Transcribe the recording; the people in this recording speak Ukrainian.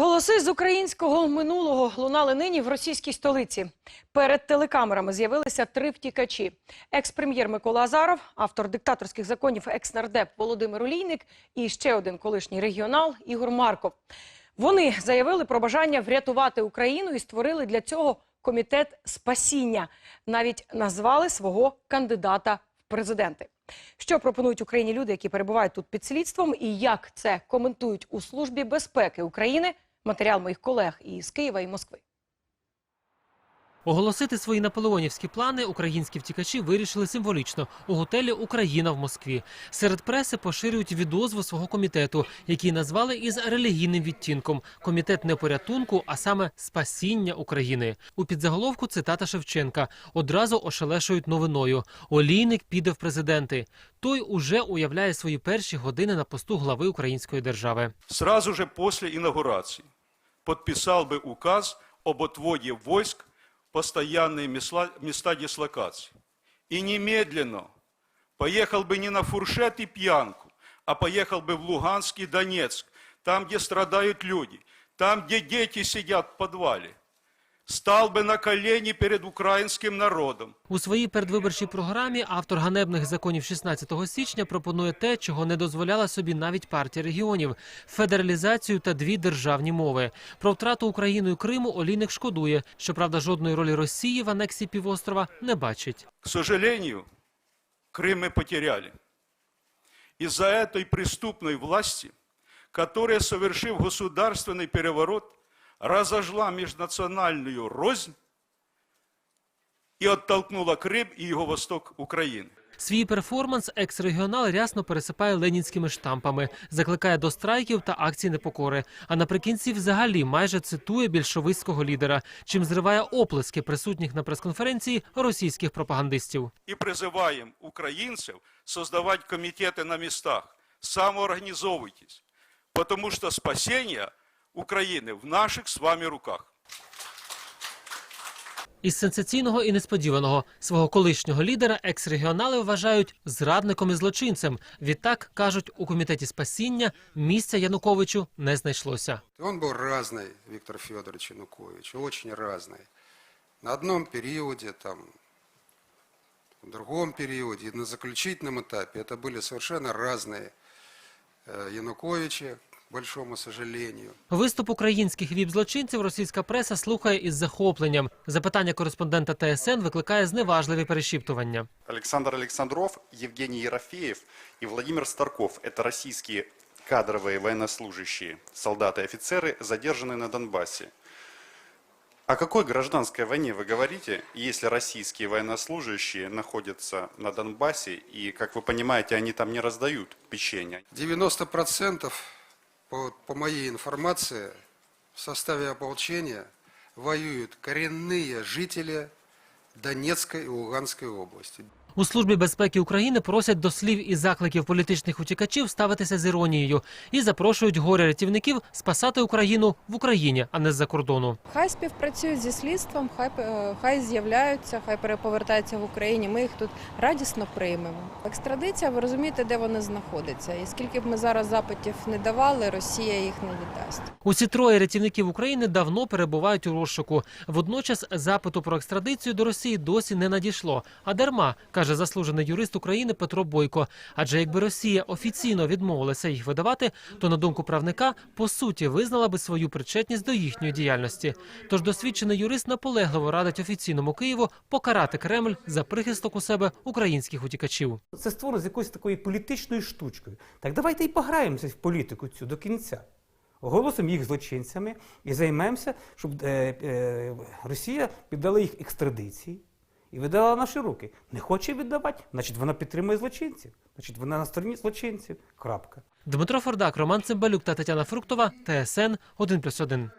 Голоси з українського минулого лунали нині в російській столиці. Перед телекамерами з'явилися три втікачі: екс-прем'єр Микола Азаров, автор диктаторських законів екс-нардеп Володимир Олійник і ще один колишній регіонал Ігор Марков. Вони заявили про бажання врятувати Україну і створили для цього комітет спасіння. Навіть назвали свого кандидата в президенти. Що пропонують Україні люди, які перебувають тут під слідством, і як це коментують у службі безпеки України? Матеріал моїх колег із Києва і Москви. Оголосити свої наполеонівські плани українські втікачі вирішили символічно у готелі Україна в Москві. Серед преси поширюють відозву свого комітету, який назвали із релігійним відтінком комітет не порятунку, а саме спасіння України. У підзаголовку цитата Шевченка одразу ошелешують новиною. Олійник піде в президенти. Той уже уявляє свої перші години на посту глави української держави. сразу же после инаугурации подписал бы указ об отводе войск в постоянные месла- места дислокации. И немедленно поехал бы не на фуршет и пьянку, а поехал бы в Луганск и Донецк, там, где страдают люди, там, где дети сидят в подвале. Стал бы на колени перед украинским народом. У своїй передвиборчій програмі автор ганебних законів 16 січня пропонує те, чого не дозволяла собі навіть партія регіонів федералізацію та дві державні мови. Про втрату Україною Криму Олійник шкодує. Щоправда, жодної ролі Росії в анексії півострова не бачить. К сожалению, Крым мы потеряли. Из-за этой преступной власти, которая, совершив государственный переворот, разожгла межнациональную рознь и оттолкнула Крым и его восток Украины. Свій перформанс екс-регіонал рясно пересипає ленінськими штампами, закликає до страйків та акцій непокори. А наприкінці взагалі майже цитує більшовицького лідера, чим зриває оплески присутніх на прес-конференції російських пропагандистів. И призываем украинцев создавать комитеты на местах. Самоорганизовывайтесь, потому что спасение Украины в наших с вами руках. Із сенсаційного і несподіваного свого колишнього лідера екс-регіонали вважають зрадником і злочинцем. Відтак кажуть, у комітеті спасіння місця Януковичу не знайшлося. И Он был разный, Виктор Федорович Янукович, очень разный. На одном периоде, там, в другом периоде, и на заключительном этапе это были совершенно разные э, Януковичи, к большому сожалению. Виступ українських віп-злочинців російська преса слухає із захопленням. Запитання кореспондента ТСН викликає зневажливі перешіптування. Александр Александров, Евгений Ерофеев и Владимир Старков – это российские кадровые военнослужащие, солдаты и офицеры, задержанные на Донбассе. О какой гражданской войне вы говорите, если российские военнослужащие находятся на Донбассе и, как вы понимаете, они там не раздают печенье? 90% по, по моей информации в составе ополчения воюют коренные жители Донецкой и Луганской области. У службі безпеки України просять до слів і закликів політичних утікачів ставитися з іронією і запрошують горе рятівників спасати Україну в Україні, а не з-за кордону. Хай співпрацюють зі слідством, хай е, хай з'являються, хай переповертаються в Україні. Ми їх тут радісно приймемо. Екстрадиція, ви розумієте, де вони знаходяться. І скільки б ми зараз запитів не давали, Росія їх не віддасть. Усі троє рятівників України давно перебувають у розшуку. Водночас запиту про екстрадицію до Росії досі не надійшло. А дарма каже заслужений юрист України Петро Бойко. Адже якби Росія офіційно відмовилася їх видавати, то на думку правника по суті визнала би свою причетність до їхньої діяльності. Тож досвідчений юрист наполегливо радить офіційному Києву покарати Кремль за прихисток у себе українських утікачів. Це створено з якоюсь такою політичною штучкою. Так давайте і пограємося в політику цю до кінця. Оголосимо їх злочинцями і займемося, щоб е, е, Росія піддала їх екстрадиції і видала наші руки. Не хоче віддавати, значить вона підтримує злочинців. Значить, вона на стороні злочинців. Крапка. Дмитро Фордак, Роман Цимбалюк та Тетяна Фруктова. ТСН 1+,1.